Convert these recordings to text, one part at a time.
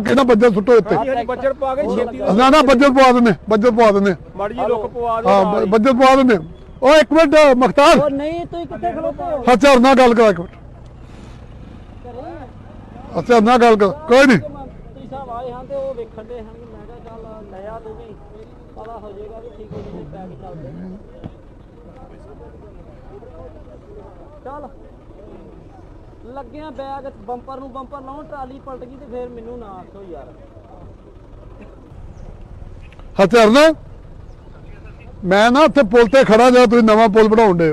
ਕਿਹੜਾ ਬੱਜਰ ਸੁੱਟੋ ਇੱਥੇ। ਹਾਂਜੀ ਬੱਜਰ ਪਾ ਕੇ ਛੇਤੀ ਨਾ ਨਾ ਬੱਜਰ ਪਵਾ ਦਿੰਦੇ ਬੱਜਰ ਪਵਾ ਦਿੰਦੇ। ਮਾੜੀ ਜੀ ਲੁੱਕ ਪਵਾ ਹਾਂ ਦਿਓ ਬ- ਬੱਜਰ ਪਵਾ ਦਿੰਦੇ। ਓ ਇੱਕ ਮਿੰਟ ਮਖਤਾਰ। ਉਹ ਨਹੀਂ ਤੁਸੀਂ ਕਿੱਥੇ ਖਲੋਤੇ ਹੋ? ਅੱਛਾ ਨਾ ਗੱਲ ਕਰਾ ਇੱਕ ਮਿੰਟ। ਅੱਛਾ ਨਾ ਗੱਲ ਕਰ ਕੋਈ ਨਹੀਂ। ਤੁਸੀਂ ਸਾਹਿਬ ਆਏ ਹਾਂ ਤੇ ਉਹ ਵੇਖਣ ਦੇ ਹਨ। ਮੈਂ ਕਿਹਾ ਚੱਲ ਲਿਆ ਤੂੰ ਵੀ। ਪਤਾ ਹੋ ਜਾਏਗਾ ਵੀ ਠੀਕ ਹੋ ਜੀ ਪੈ ਕੇ ਚੱਲਦੇ ਚੱਲ। ਲੱਗਿਆ ਬੈਗ, ਬੰਪਰ ਨੂੰ ਬੰਪਰ ਲਾਉਣ, ਟਰਾਲੀ ਪਲਟ ਗਈ ਤੇ ਫੇਰ ਮੈਨੂੰ ਨਾ ਆਖੋ ਯਾਰ। ਹਥਿਆਰ ਨਾ? ਮੈਂ ਨਾ ਉੱਥੇ ਪੁਲ ਤੇ ਖੜਾ ਜਾ ਤੁਸੀਂ ਨਵਾਂ ਪੁਲ ਬਣਾਉਣ ਦੇ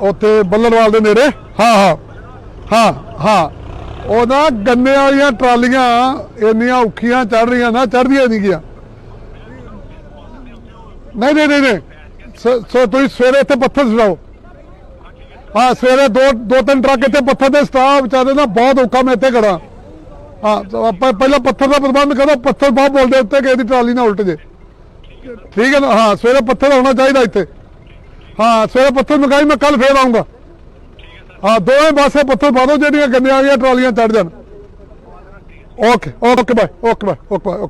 ਉੱਥੇ ਬੱਲਰਵਾਲ ਦੇ ਨੇੜੇ? ਹਾਂ ਹਾਂ। ਹਾਂ ਹਾਂ। ਉਹ ਗੰਨੇ ਵਾਲੀਆਂ ਟਰਾਲੀਆਂ, ਇੰਨੀਆਂ ਔਖੀਆਂ ਚੜ ਰਹੀਆਂ ਨਾ ਚੜਦੀਆਂ ਨਹੀਂ ਗਿਆ ਨਹੀਂ ਨਹੀਂ ਨਹੀਂ ਸੋ ਤੁਸੀਂ ਸਵੇਰੇ ਇੱਥੇ ਪੱਥਰ ਸਜਾਓ ਹਾਂ ਸਵੇਰੇ ਦੋ ਦੋ ਤਿੰਨ ਟਰੱਕ ਇੱਥੇ ਪੱਥਰ ਦੇ ਸਟਾਫ ਵਿਚਾਰੇ ਨਾ ਬਹੁਤ ਔਖਾ ਮੈਂ ਇੱਥੇ ਖੜਾ। ਹਾਂ ਆਪਾਂ ਪਹਿਲਾਂ ਪੱਥਰ ਦਾ ਪ੍ਰਬੰਧ ਕਰੋ, ਪੱਥਰ ਬਹੁਤ ਬੋਲਦੇ ਉੱਤੇ ਕਿ ਇਹਦੀ ਟਰਾਲੀ ਨਾ ਉਲਟ ਜੇ। ਠੀਕ ਹੈ ਨਾ? ਹਾਂ, ਸਵੇਰੇ ਪੱਥਰ ਹੋਣਾ ਚਾਹੀਦਾ ਇੱਥੇ। ਹਾਂ, ਸਵੇਰੇ ਪੱਥਰ ਮਕਾਈ ਮੈਂ ਕੱਲ ਫੇਰ ਆਉਂਗਾ ਹਾਂ, ਦੋਵੇਂ ਪਾਸੇ ਪੱਥਰ ਪਾ ਦਿਓ ਜਿਹੜੀਆਂ ਗੰਨਿਆਂ ਵਾਲੀਆਂ ਟਰਾਲੀਆਂ ਚੜ ਜਾਣ। Okay okay bye okay bye okay bye, okay